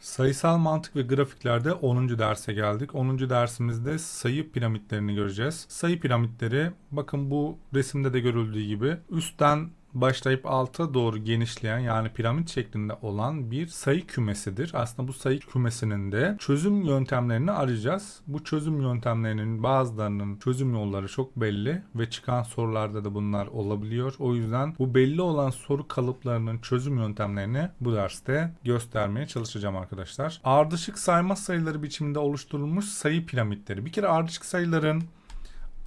Sayısal mantık ve grafiklerde 10. derse geldik. 10. dersimizde sayı piramitlerini göreceğiz. Sayı piramitleri bakın bu resimde de görüldüğü gibi üstten başlayıp alta doğru genişleyen yani piramit şeklinde olan bir sayı kümesidir. Aslında bu sayı kümesinin de çözüm yöntemlerini arayacağız. Bu çözüm yöntemlerinin bazılarının çözüm yolları çok belli ve çıkan sorularda da bunlar olabiliyor. O yüzden bu belli olan soru kalıplarının çözüm yöntemlerini bu derste göstermeye çalışacağım arkadaşlar. Ardışık sayma sayıları biçiminde oluşturulmuş sayı piramitleri. Bir kere ardışık sayıların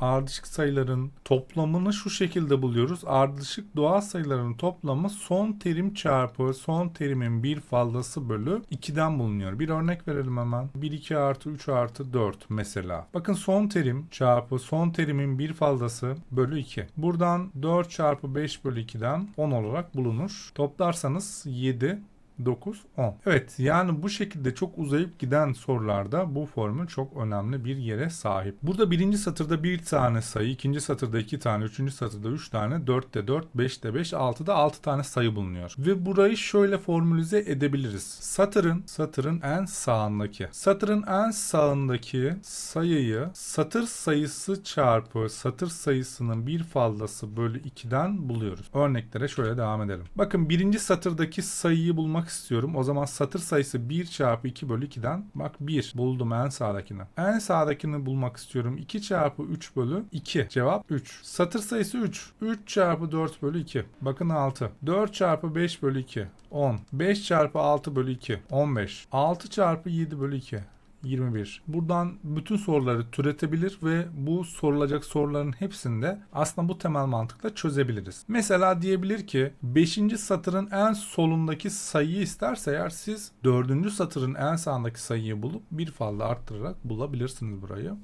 ardışık sayıların toplamını şu şekilde buluyoruz. Ardışık doğal sayıların toplamı son terim çarpı son terimin bir fazlası bölü 2'den bulunuyor. Bir örnek verelim hemen. 1, 2 artı 3 artı 4 mesela. Bakın son terim çarpı son terimin bir fazlası bölü 2. Buradan 4 çarpı 5 bölü 2'den 10 olarak bulunur. Toplarsanız 7 9, 10. Evet yani bu şekilde çok uzayıp giden sorularda bu formül çok önemli bir yere sahip. Burada birinci satırda bir tane sayı, ikinci satırda iki tane, üçüncü satırda üç tane, dörtte dört, beşte beş, altıda altı tane sayı bulunuyor. Ve burayı şöyle formülize edebiliriz. Satırın, satırın en sağındaki, satırın en sağındaki sayıyı satır sayısı çarpı satır sayısının bir fazlası bölü 2'den buluyoruz. Örneklere şöyle devam edelim. Bakın birinci satırdaki sayıyı bulmak istiyorum. O zaman satır sayısı 1 çarpı 2 bölü 2'den bak 1 buldum en sağdakini. En sağdakini bulmak istiyorum. 2 çarpı 3 bölü 2. Cevap 3. Satır sayısı 3. 3 çarpı 4 bölü 2. Bakın 6. 4 çarpı 5 bölü 2. 10. 5 çarpı 6 bölü 2. 15. 6 çarpı 7 bölü 2. 21. Buradan bütün soruları türetebilir ve bu sorulacak soruların hepsinde aslında bu temel mantıkla çözebiliriz. Mesela diyebilir ki 5. satırın en solundaki sayıyı isterse eğer siz 4. satırın en sağındaki sayıyı bulup bir fazla arttırarak bulabilirsiniz burayı.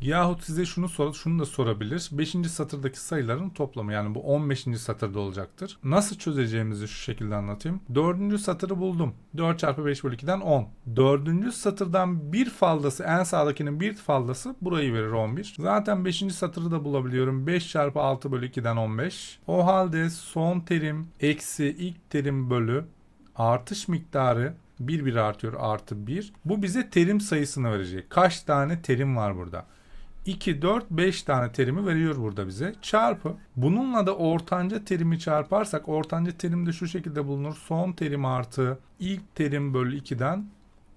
Yahut size şunu sor, şunu da sorabilir. 5. satırdaki sayıların toplamı yani bu 15. satırda olacaktır. Nasıl çözeceğimizi şu şekilde anlatayım. 4. satırı buldum. 4 çarpı 5 bölü 2'den 10. 4. satırdan bir fazlası en sağdakinin bir fazlası burayı verir 11. Zaten 5. satırı da bulabiliyorum. 5 çarpı 6 bölü 2'den 15. O halde son terim eksi ilk terim bölü artış miktarı 1 1 artıyor artı 1. Bu bize terim sayısını verecek. Kaç tane terim var burada? 2, 4, 5 tane terimi veriyor burada bize. Çarpı. Bununla da ortanca terimi çarparsak ortanca terim de şu şekilde bulunur. Son terim artı ilk terim bölü 2'den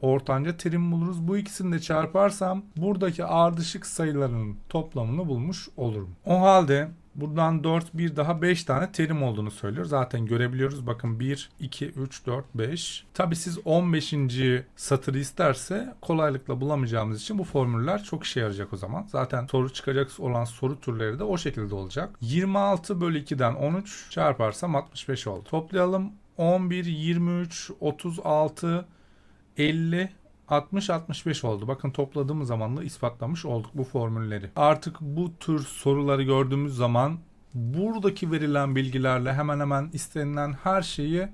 ortanca terim buluruz. Bu ikisini de çarparsam buradaki ardışık sayıların toplamını bulmuş olurum. O halde Buradan 4, 1 daha 5 tane terim olduğunu söylüyor. Zaten görebiliyoruz. Bakın 1, 2, 3, 4, 5. Tabi siz 15. satırı isterse kolaylıkla bulamayacağımız için bu formüller çok işe yarayacak o zaman. Zaten soru çıkacak olan soru türleri de o şekilde olacak. 26 bölü 2'den 13 çarparsam 65 oldu. Toplayalım. 11, 23, 36, 50, 60-65 oldu. Bakın topladığımız zaman da ispatlamış olduk bu formülleri. Artık bu tür soruları gördüğümüz zaman buradaki verilen bilgilerle hemen hemen istenilen her şeyi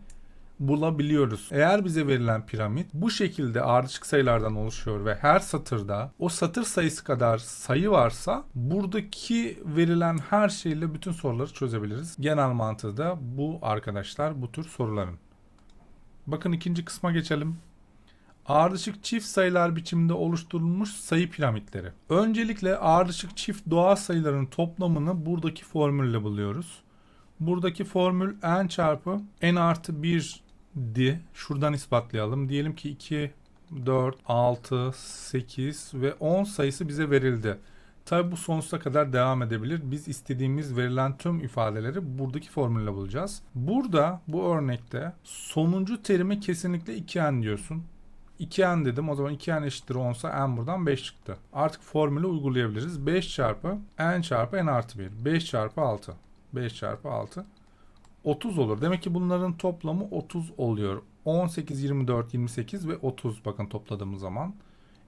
bulabiliyoruz. Eğer bize verilen piramit bu şekilde ardışık sayılardan oluşuyor ve her satırda o satır sayısı kadar sayı varsa buradaki verilen her şeyle bütün soruları çözebiliriz. Genel mantığı da bu arkadaşlar bu tür soruların. Bakın ikinci kısma geçelim. Ardışık çift sayılar biçiminde oluşturulmuş sayı piramitleri. Öncelikle ardışık çift doğal sayıların toplamını buradaki formülle buluyoruz. Buradaki formül n çarpı n artı 1 di. Şuradan ispatlayalım. Diyelim ki 2, 4, 6, 8 ve 10 sayısı bize verildi. Tabi bu sonsuza kadar devam edebilir. Biz istediğimiz verilen tüm ifadeleri buradaki formülle bulacağız. Burada bu örnekte sonuncu terimi kesinlikle 2n diyorsun. 2n dedim. O zaman 2n eşittir 10 ise n buradan 5 çıktı. Artık formülü uygulayabiliriz. 5 çarpı n çarpı n artı 1. 5 çarpı 6. 5 çarpı 6. 30 olur. Demek ki bunların toplamı 30 oluyor. 18, 24, 28 ve 30 bakın topladığımız zaman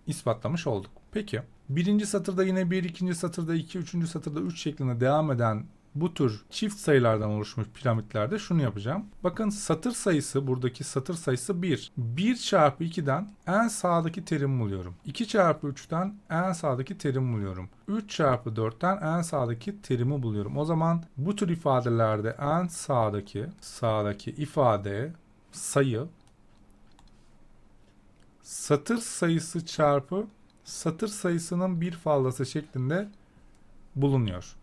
ispatlamış olduk. Peki birinci satırda yine 1, ikinci satırda 2, üçüncü satırda 3 şeklinde devam eden bu tür çift sayılardan oluşmuş piramitlerde şunu yapacağım. Bakın satır sayısı buradaki satır sayısı 1. 1 çarpı 2'den en sağdaki terimi buluyorum. 2 çarpı 3'ten en sağdaki terimi buluyorum. 3 çarpı 4'ten en sağdaki terimi buluyorum. O zaman bu tür ifadelerde en sağdaki sağdaki ifade sayı satır sayısı çarpı satır sayısının bir fazlası şeklinde bulunuyor.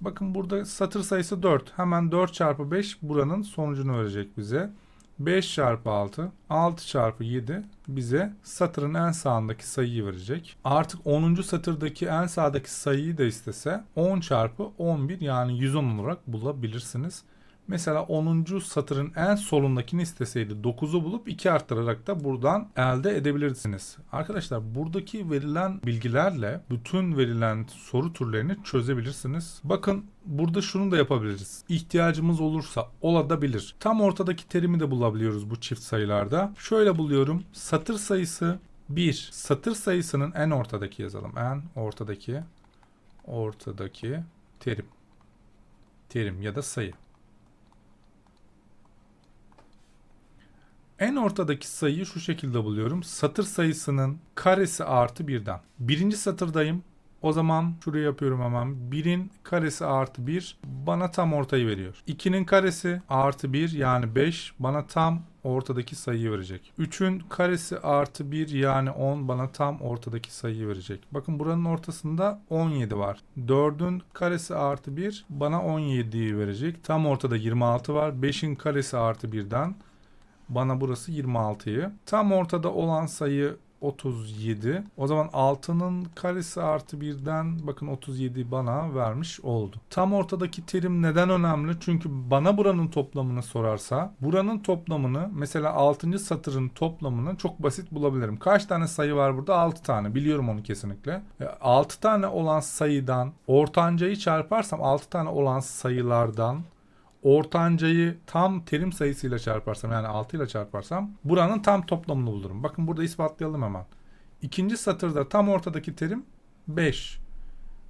Bakın burada satır sayısı 4. Hemen 4 çarpı 5 buranın sonucunu verecek bize. 5 çarpı 6, 6 çarpı 7 bize satırın en sağındaki sayıyı verecek. Artık 10. satırdaki en sağdaki sayıyı da istese 10 çarpı 11 yani 110 olarak bulabilirsiniz. Mesela 10. satırın en solundakini isteseydi 9'u bulup 2 arttırarak da buradan elde edebilirsiniz. Arkadaşlar buradaki verilen bilgilerle bütün verilen soru türlerini çözebilirsiniz. Bakın burada şunu da yapabiliriz. İhtiyacımız olursa olabilir. Tam ortadaki terimi de bulabiliyoruz bu çift sayılarda. Şöyle buluyorum. Satır sayısı 1. Satır sayısının en ortadaki yazalım. En ortadaki ortadaki terim. Terim ya da sayı. En ortadaki sayıyı şu şekilde buluyorum. Satır sayısının karesi artı birden. Birinci satırdayım. O zaman şuraya yapıyorum hemen. Birin karesi artı bir bana tam ortayı veriyor. 2'nin karesi artı bir yani 5 bana tam ortadaki sayıyı verecek. 3'ün karesi artı 1 yani 10 bana tam ortadaki sayıyı verecek. Bakın buranın ortasında 17 var. 4'ün karesi artı 1 bana 17'yi verecek. Tam ortada 26 var. 5'in karesi artı 1'den bana burası 26'yı. Tam ortada olan sayı 37. O zaman 6'nın karesi artı 1'den bakın 37 bana vermiş oldu. Tam ortadaki terim neden önemli? Çünkü bana buranın toplamını sorarsa buranın toplamını mesela 6. satırın toplamını çok basit bulabilirim. Kaç tane sayı var burada? 6 tane. Biliyorum onu kesinlikle. 6 tane olan sayıdan ortancayı çarparsam 6 tane olan sayılardan ortancayı tam terim sayısıyla çarparsam yani 6 ile çarparsam buranın tam toplamını bulurum. Bakın burada ispatlayalım hemen. İkinci satırda tam ortadaki terim 5.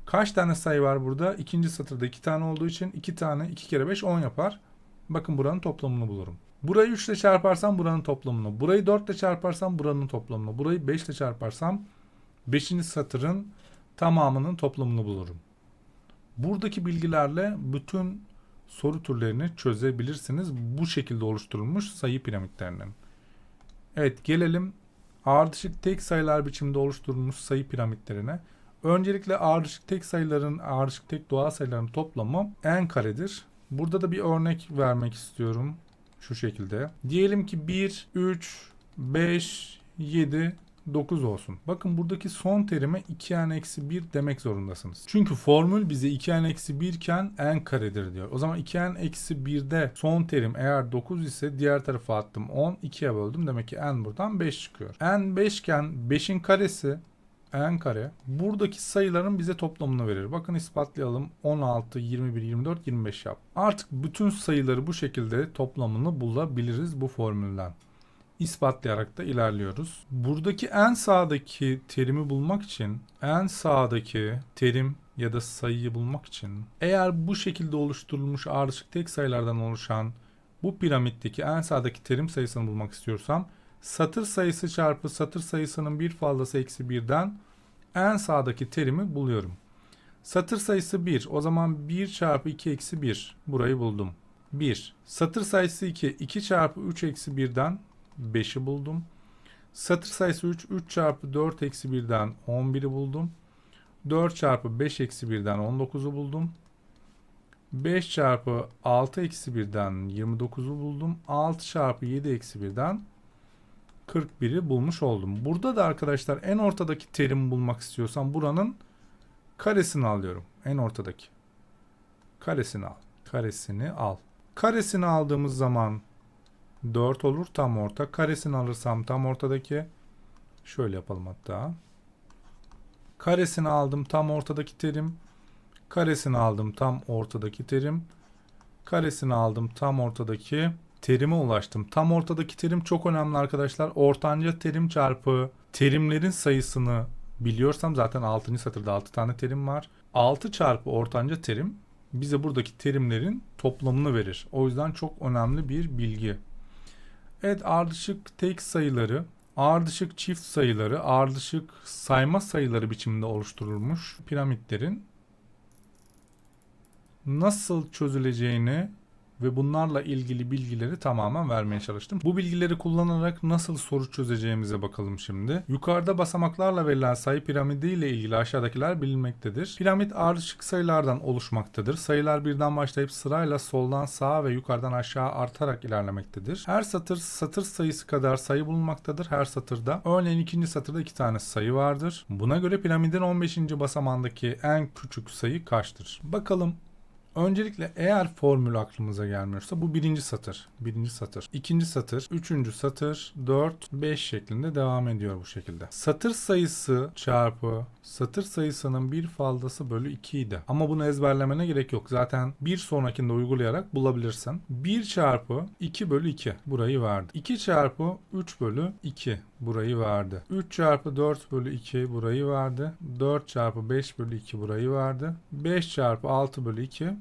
Kaç tane sayı var burada? İkinci satırda 2 tane olduğu için 2 tane 2 kere 5 10 yapar. Bakın buranın toplamını bulurum. Burayı 3 ile çarparsam buranın toplamını. Burayı 4 ile çarparsam buranın toplamını. Burayı 5 ile çarparsam 5. satırın tamamının toplamını bulurum. Buradaki bilgilerle bütün soru türlerini çözebilirsiniz. Bu şekilde oluşturulmuş sayı piramitlerinin. Evet gelelim ardışık tek sayılar biçiminde oluşturulmuş sayı piramitlerine. Öncelikle ardışık tek sayıların ardışık tek doğal sayıların toplamı n karedir. Burada da bir örnek vermek istiyorum. Şu şekilde. Diyelim ki 1, 3, 5, 7, 9 olsun. Bakın buradaki son terime 2n-1 demek zorundasınız. Çünkü formül bize 2n-1 iken n karedir diyor. O zaman 2n-1'de son terim eğer 9 ise diğer tarafa attım 10, 2'ye böldüm. Demek ki n buradan 5 çıkıyor. n 5 iken 5'in karesi n kare buradaki sayıların bize toplamını verir. Bakın ispatlayalım. 16, 21, 24, 25 yap. Artık bütün sayıları bu şekilde toplamını bulabiliriz bu formülden ispatlayarak da ilerliyoruz. Buradaki en sağdaki terimi bulmak için en sağdaki terim ya da sayıyı bulmak için eğer bu şekilde oluşturulmuş ardışık tek sayılardan oluşan bu piramitteki en sağdaki terim sayısını bulmak istiyorsam satır sayısı çarpı satır sayısının bir fazlası eksi birden en sağdaki terimi buluyorum. Satır sayısı 1. O zaman 1 çarpı 2 eksi 1. Burayı buldum. 1. Satır sayısı 2. 2 çarpı 3 eksi 1'den 5'i buldum. Satır sayısı 3. 3 çarpı 4 eksi 1'den 11'i buldum. 4 çarpı 5 eksi 1'den 19'u buldum. 5 çarpı 6 eksi 1'den 29'u buldum. 6 çarpı 7 eksi 1'den 41'i bulmuş oldum. Burada da arkadaşlar en ortadaki terimi bulmak istiyorsam buranın karesini alıyorum. En ortadaki. Karesini al. Karesini al. Karesini aldığımız zaman 4 olur tam orta. Karesini alırsam tam ortadaki. Şöyle yapalım hatta. Karesini aldım tam ortadaki terim. Karesini aldım tam ortadaki terim. Karesini aldım tam ortadaki terime ulaştım. Tam ortadaki terim çok önemli arkadaşlar. Ortanca terim çarpı terimlerin sayısını biliyorsam zaten 6. satırda 6 tane terim var. 6 çarpı ortanca terim bize buradaki terimlerin toplamını verir. O yüzden çok önemli bir bilgi. Evet ardışık tek sayıları, ardışık çift sayıları, ardışık sayma sayıları biçiminde oluşturulmuş piramitlerin nasıl çözüleceğini ve bunlarla ilgili bilgileri tamamen vermeye çalıştım. Bu bilgileri kullanarak nasıl soru çözeceğimize bakalım şimdi. Yukarıda basamaklarla verilen sayı piramidi ile ilgili aşağıdakiler bilinmektedir. Piramit ardışık sayılardan oluşmaktadır. Sayılar birden başlayıp sırayla soldan sağa ve yukarıdan aşağı artarak ilerlemektedir. Her satır satır sayısı kadar sayı bulunmaktadır her satırda. Örneğin ikinci satırda iki tane sayı vardır. Buna göre piramidin 15. basamağındaki en küçük sayı kaçtır? Bakalım Öncelikle eğer formül aklımıza gelmiyorsa bu birinci satır. Birinci satır. ikinci satır. Üçüncü satır. Dört, beş şeklinde devam ediyor bu şekilde. Satır sayısı çarpı satır sayısının bir faldası bölü 2 idi. Ama bunu ezberlemene gerek yok. Zaten bir sonrakinde uygulayarak bulabilirsin. 1 çarpı 2 bölü 2 burayı verdi. 2 çarpı 3 bölü 2 burayı verdi. 3 çarpı 4 bölü 2 burayı verdi. 4 çarpı 5 bölü 2 burayı verdi. 5 çarpı 6 bölü 2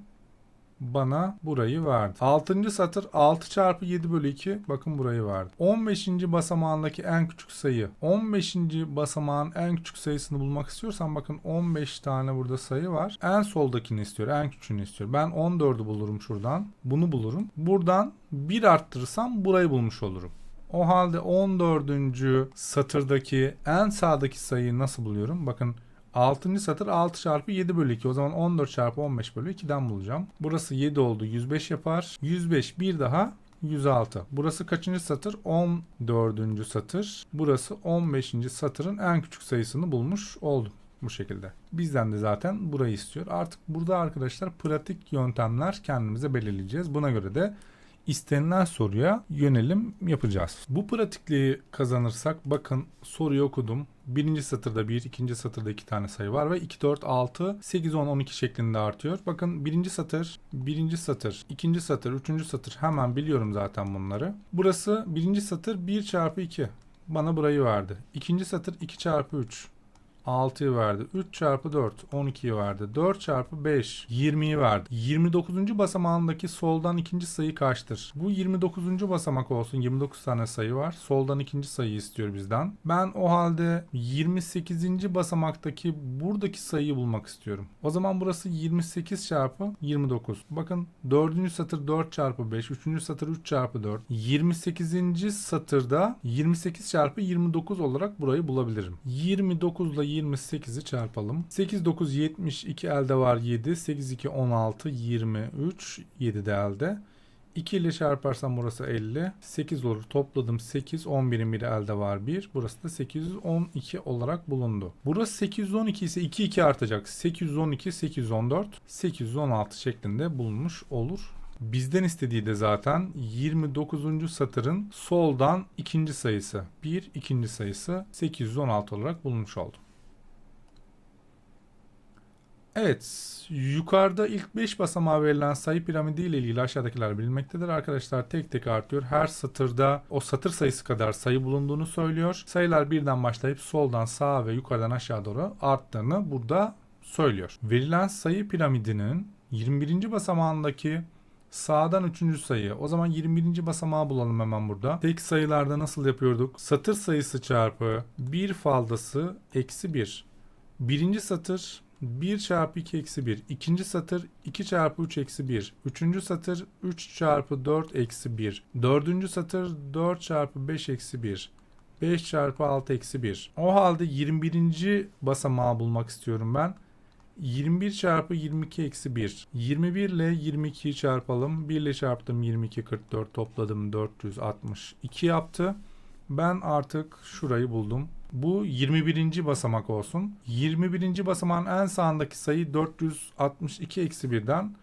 bana burayı verdi. 6. satır 6 çarpı 7 bölü 2 bakın burayı verdi. 15. basamağındaki en küçük sayı 15. basamağın en küçük sayısını bulmak istiyorsan bakın 15 tane burada sayı var. En soldakini istiyor en küçüğünü istiyor. Ben 14'ü bulurum şuradan bunu bulurum. Buradan 1 arttırırsam burayı bulmuş olurum. O halde 14. satırdaki en sağdaki sayıyı nasıl buluyorum? Bakın 6. satır 6 çarpı 7 bölü 2. O zaman 14 çarpı 15 bölü 2'den bulacağım. Burası 7 oldu. 105 yapar. 105 bir daha 106. Burası kaçıncı satır? 14. satır. Burası 15. satırın en küçük sayısını bulmuş oldum bu şekilde. Bizden de zaten burayı istiyor. Artık burada arkadaşlar pratik yöntemler kendimize belirleyeceğiz. Buna göre de istenilen soruya yönelim yapacağız. Bu pratikliği kazanırsak bakın soruyu okudum. Birinci satırda bir, ikinci satırda iki tane sayı var ve 2, 4, 6, 8, 10, 12 şeklinde artıyor. Bakın birinci satır, birinci satır, ikinci satır, üçüncü satır hemen biliyorum zaten bunları. Burası birinci satır 1 çarpı 2. Bana burayı verdi. İkinci satır 2 çarpı 3. 6'yı verdi. 3 çarpı 4 12'yi verdi. 4 çarpı 5 20'yi verdi. 29. basamağındaki soldan ikinci sayı kaçtır? Bu 29. basamak olsun. 29 tane sayı var. Soldan ikinci sayı istiyor bizden. Ben o halde 28. basamaktaki buradaki sayıyı bulmak istiyorum. O zaman burası 28 çarpı 29. Bakın 4. satır 4 çarpı 5. 3. satır 3 çarpı 4. 28. satırda 28 çarpı 29 olarak burayı bulabilirim. 29 ile 28'i çarpalım. 8 9 72 elde var 7. 8 2 16 23 7 de elde. 2 ile çarparsam burası 50. 8 olur. Topladım 8. 11'in biri elde var 1. Burası da 812 olarak bulundu. Burası 812 ise 2 2 artacak. 812, 814, 816 şeklinde bulunmuş olur. Bizden istediği de zaten 29. satırın soldan ikinci sayısı. 1 ikinci sayısı 816 olarak bulunmuş oldu. Evet, yukarıda ilk 5 basamağa verilen sayı piramidi ile ilgili aşağıdakiler bilinmektedir. Arkadaşlar tek tek artıyor. Her satırda o satır sayısı kadar sayı bulunduğunu söylüyor. Sayılar birden başlayıp soldan sağa ve yukarıdan aşağı doğru arttığını burada söylüyor. Verilen sayı piramidinin 21. basamağındaki Sağdan üçüncü sayı. O zaman 21. basamağı bulalım hemen burada. Tek sayılarda nasıl yapıyorduk? Satır sayısı çarpı bir faldası eksi 1. Birinci satır 1 çarpı 2 eksi 1. İkinci satır 2 çarpı 3 eksi 1. Üçüncü satır 3 çarpı 4 eksi 1. Dördüncü satır 4 çarpı 5 eksi 1. 5 çarpı 6 eksi 1. O halde 21. basamağı bulmak istiyorum ben. 21 çarpı 22 eksi 1. 21 ile 22'yi çarpalım. 1 ile çarptım 22 44 topladım 462 yaptı. Ben artık şurayı buldum. Bu 21. basamak olsun. 21. basamağın en sağındaki sayı 462 eksi 1'den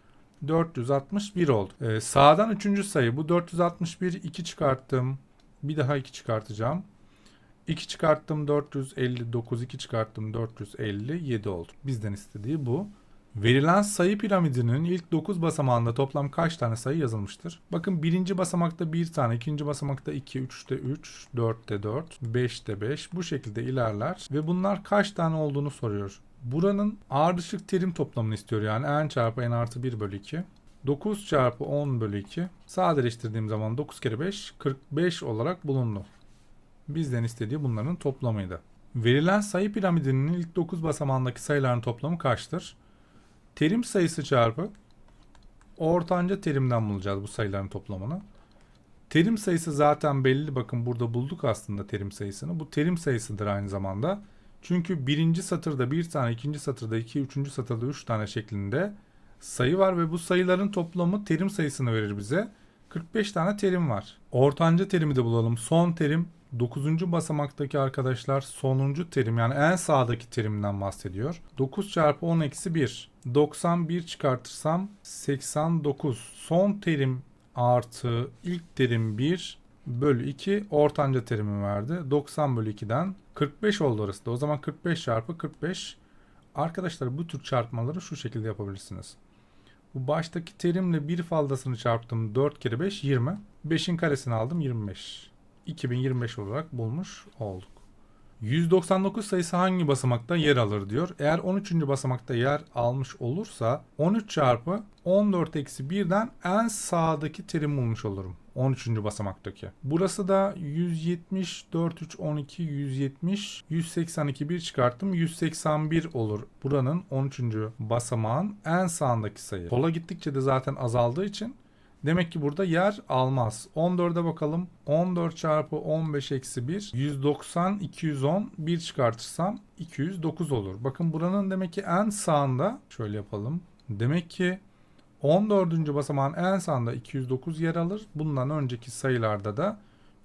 461 oldu. Ee, sağdan 3. sayı bu 461 2 çıkarttım. Bir daha 2 çıkartacağım. 2 çıkarttım 459, 2 çıkarttım 457 oldu. Bizden istediği bu. Verilen sayı piramidinin ilk 9 basamağında toplam kaç tane sayı yazılmıştır? Bakın birinci basamakta 1 tane, ikinci basamakta 2, 3'te 3, 4'te 4, 5'te 5 bu şekilde ilerler ve bunlar kaç tane olduğunu soruyor. Buranın ardışık terim toplamını istiyor yani n çarpı n artı 1 bölü 2. 9 çarpı 10 bölü 2 sadeleştirdiğim zaman 9 kere 5 45 olarak bulundu. Bizden istediği bunların toplamıydı. Verilen sayı piramidinin ilk 9 basamağındaki sayıların toplamı kaçtır? Terim sayısı çarpı ortanca terimden bulacağız bu sayıların toplamını. Terim sayısı zaten belli. Bakın burada bulduk aslında terim sayısını. Bu terim sayısıdır aynı zamanda. Çünkü birinci satırda bir tane, ikinci satırda iki, üçüncü satırda üç tane şeklinde sayı var ve bu sayıların toplamı terim sayısını verir bize. 45 tane terim var. Ortanca terimi de bulalım. Son terim 9. basamaktaki arkadaşlar sonuncu terim yani en sağdaki terimden bahsediyor. 9 çarpı 10 eksi 1. 91 çıkartırsam 89. Son terim artı ilk terim 1 bölü 2 ortanca terimi verdi. 90 bölü 2'den 45 oldu orası da. O zaman 45 çarpı 45. Arkadaşlar bu tür çarpmaları şu şekilde yapabilirsiniz. Bu baştaki terimle bir faldasını çarptım. 4 kere 5 20. 5'in karesini aldım 25. 2025 olarak bulmuş olduk. 199 sayısı hangi basamakta yer alır diyor. Eğer 13. basamakta yer almış olursa 13 çarpı 14 eksi 1'den en sağdaki terim bulmuş olurum. 13. basamaktaki. Burası da 170, 4, 3, 12, 170, 182 bir çıkarttım. 181 olur. Buranın 13. basamağın en sağındaki sayı. Sola gittikçe de zaten azaldığı için Demek ki burada yer almaz. 14'e bakalım. 14 çarpı 15 eksi 1. 190, 210. 1 çıkartırsam 209 olur. Bakın buranın demek ki en sağında. Şöyle yapalım. Demek ki 14. basamağın en sağında 209 yer alır. Bundan önceki sayılarda da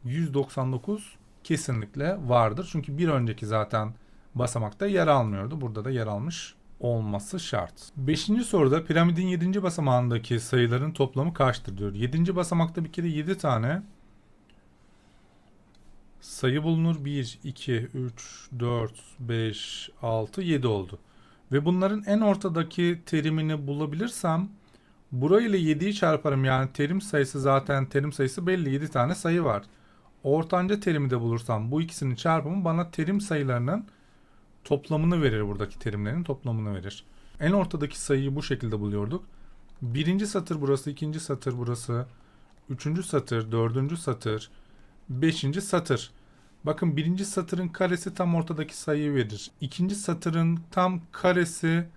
199 kesinlikle vardır. Çünkü bir önceki zaten basamakta yer almıyordu. Burada da yer almış olması şart. Beşinci soruda piramidin 7. basamağındaki sayıların toplamı kaçtır diyor. 7. basamakta bir kere 7 tane sayı bulunur. 1, 2, 3, 4, 5, 6, 7 oldu. Ve bunların en ortadaki terimini bulabilirsem burayla 7'yi çarparım. Yani terim sayısı zaten terim sayısı belli. 7 tane sayı var. Ortanca terimi de bulursam bu ikisinin çarpımı bana terim sayılarının toplamını verir buradaki terimlerin toplamını verir. En ortadaki sayıyı bu şekilde buluyorduk. Birinci satır burası, ikinci satır burası, üçüncü satır, dördüncü satır, beşinci satır. Bakın birinci satırın karesi tam ortadaki sayıyı verir. İkinci satırın tam karesi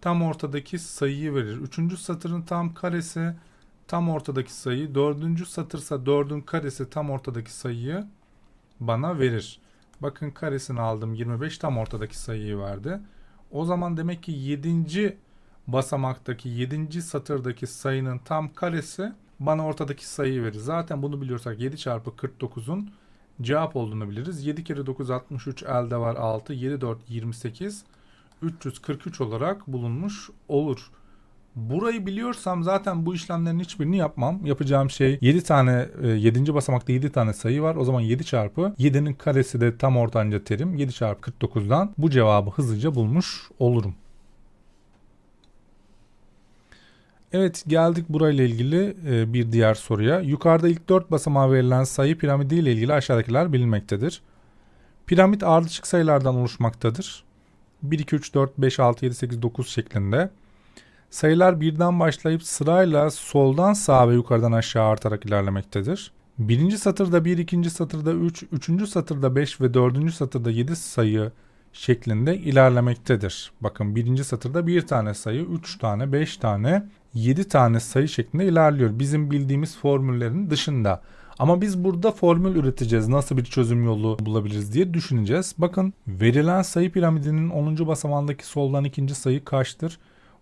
tam ortadaki sayıyı verir. Üçüncü satırın tam karesi tam ortadaki sayı. Dördüncü satırsa dördün karesi tam ortadaki sayıyı bana verir. Bakın karesini aldım 25 tam ortadaki sayıyı verdi. O zaman demek ki 7. basamaktaki 7. satırdaki sayının tam karesi bana ortadaki sayıyı verir. Zaten bunu biliyorsak 7 çarpı 49'un cevap olduğunu biliriz. 7 kere 9 63 elde var 6 7 4 28 343 olarak bulunmuş olur. Burayı biliyorsam zaten bu işlemlerin hiçbirini yapmam. Yapacağım şey 7 tane 7. E, basamakta 7 tane sayı var. O zaman 7 çarpı 7'nin karesi de tam ortanca terim. 7 çarpı 49'dan bu cevabı hızlıca bulmuş olurum. Evet geldik burayla ilgili e, bir diğer soruya. Yukarıda ilk 4 basamağa verilen sayı piramidi ile ilgili aşağıdakiler bilinmektedir. Piramit ardışık sayılardan oluşmaktadır. 1, 2, 3, 4, 5, 6, 7, 8, 9 şeklinde. Sayılar birden başlayıp sırayla soldan sağa ve yukarıdan aşağı artarak ilerlemektedir. Birinci satırda 1, ikinci satırda 3, üçüncü satırda 5 ve dördüncü satırda 7 sayı şeklinde ilerlemektedir. Bakın birinci satırda bir tane sayı, 3 tane, 5 tane, 7 tane sayı şeklinde ilerliyor. Bizim bildiğimiz formüllerin dışında. Ama biz burada formül üreteceğiz. Nasıl bir çözüm yolu bulabiliriz diye düşüneceğiz. Bakın verilen sayı piramidinin 10. basamağındaki soldan ikinci sayı kaçtır?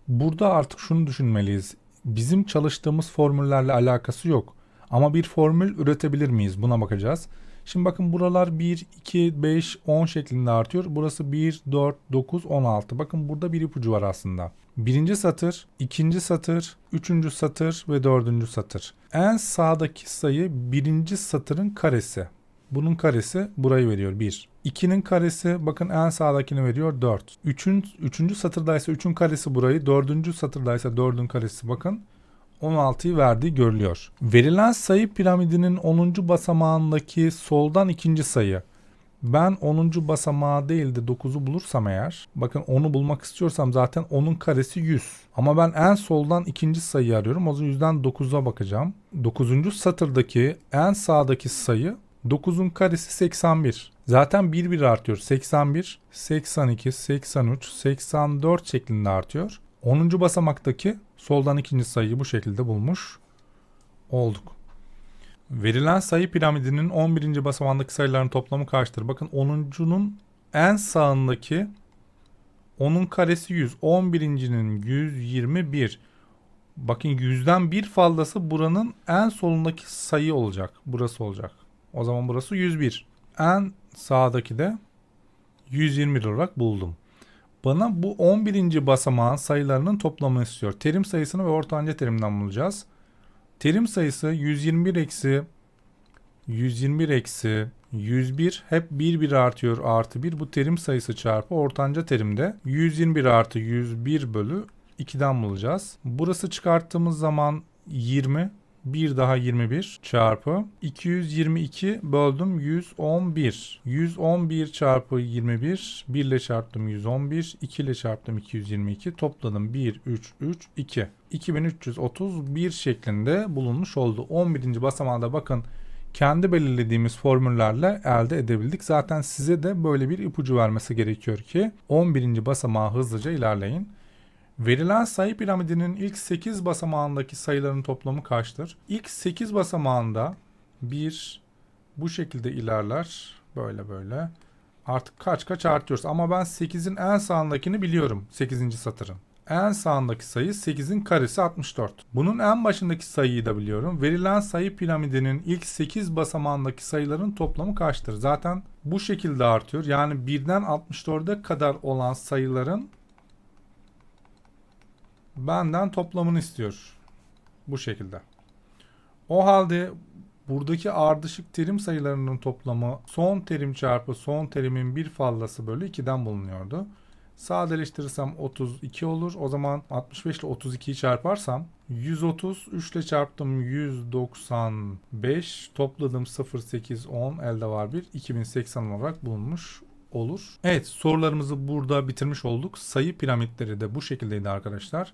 Burada artık şunu düşünmeliyiz. Bizim çalıştığımız formüllerle alakası yok. Ama bir formül üretebilir miyiz? Buna bakacağız. Şimdi bakın buralar 1, 2, 5, 10 şeklinde artıyor. Burası 1, 4, 9, 16. Bakın burada bir ipucu var aslında. Birinci satır, ikinci satır, üçüncü satır ve dördüncü satır. En sağdaki sayı birinci satırın karesi. Bunun karesi burayı veriyor 1. 2'nin karesi bakın en sağdakini veriyor 4. 3'ün 3. satırdaysa 3'ün karesi burayı, 4. satırdaysa 4'ün karesi bakın 16'yı verdiği görülüyor. Verilen sayı piramidinin 10. basamağındaki soldan ikinci sayı. Ben 10. basamağı değil de 9'u bulursam eğer bakın 10'u bulmak istiyorsam zaten 10'un karesi 100. Ama ben en soldan ikinci sayıyı arıyorum. O yüzden 9'a bakacağım. 9. satırdaki en sağdaki sayı 9'un karesi 81. Zaten 1 1 artıyor. 81, 82, 83, 84 şeklinde artıyor. 10. basamaktaki soldan ikinci sayıyı bu şekilde bulmuş olduk. Verilen sayı piramidinin 11. basamağındaki sayıların toplamı kaçtır? Bakın 10'uncunun en sağındaki 10'un karesi 100. 11'incinin 121. Bakın 100'den bir fazlası buranın en solundaki sayı olacak. Burası olacak. O zaman burası 101. En sağdaki de 121 olarak buldum. Bana bu 11. basamağın sayılarının toplamını istiyor. Terim sayısını ve ortanca terimden bulacağız. Terim sayısı 121 eksi 121 eksi 101 hep 1 1 artıyor artı 1 bu terim sayısı çarpı ortanca terimde 121 artı 101 bölü 2'den bulacağız. Burası çıkarttığımız zaman 20 1 daha 21 çarpı 222 böldüm 111. 111 çarpı 21 1 ile çarptım 111 2 ile çarptım 222 topladım 1 3 3 2 2331 şeklinde bulunmuş oldu. 11. basamağında bakın kendi belirlediğimiz formüllerle elde edebildik. Zaten size de böyle bir ipucu vermesi gerekiyor ki 11. basamağı hızlıca ilerleyin. Verilen sayı piramidinin ilk 8 basamağındaki sayıların toplamı kaçtır? İlk 8 basamağında 1 bu şekilde ilerler. Böyle böyle. Artık kaç kaç artıyoruz. Ama ben 8'in en sağındakini biliyorum. 8. satırın. En sağındaki sayı 8'in karesi 64. Bunun en başındaki sayıyı da biliyorum. Verilen sayı piramidinin ilk 8 basamağındaki sayıların toplamı kaçtır? Zaten bu şekilde artıyor. Yani 1'den 64'e kadar olan sayıların benden toplamını istiyor. Bu şekilde. O halde buradaki ardışık terim sayılarının toplamı son terim çarpı son terimin bir fazlası bölü 2'den bulunuyordu. Sadeleştirirsem 32 olur. O zaman 65 ile 32'yi çarparsam 130 3 ile çarptım 195 topladım 0 8 10 elde var 1 2080 olarak bulunmuş olur. Evet sorularımızı burada bitirmiş olduk. Sayı piramitleri de bu şekildeydi arkadaşlar.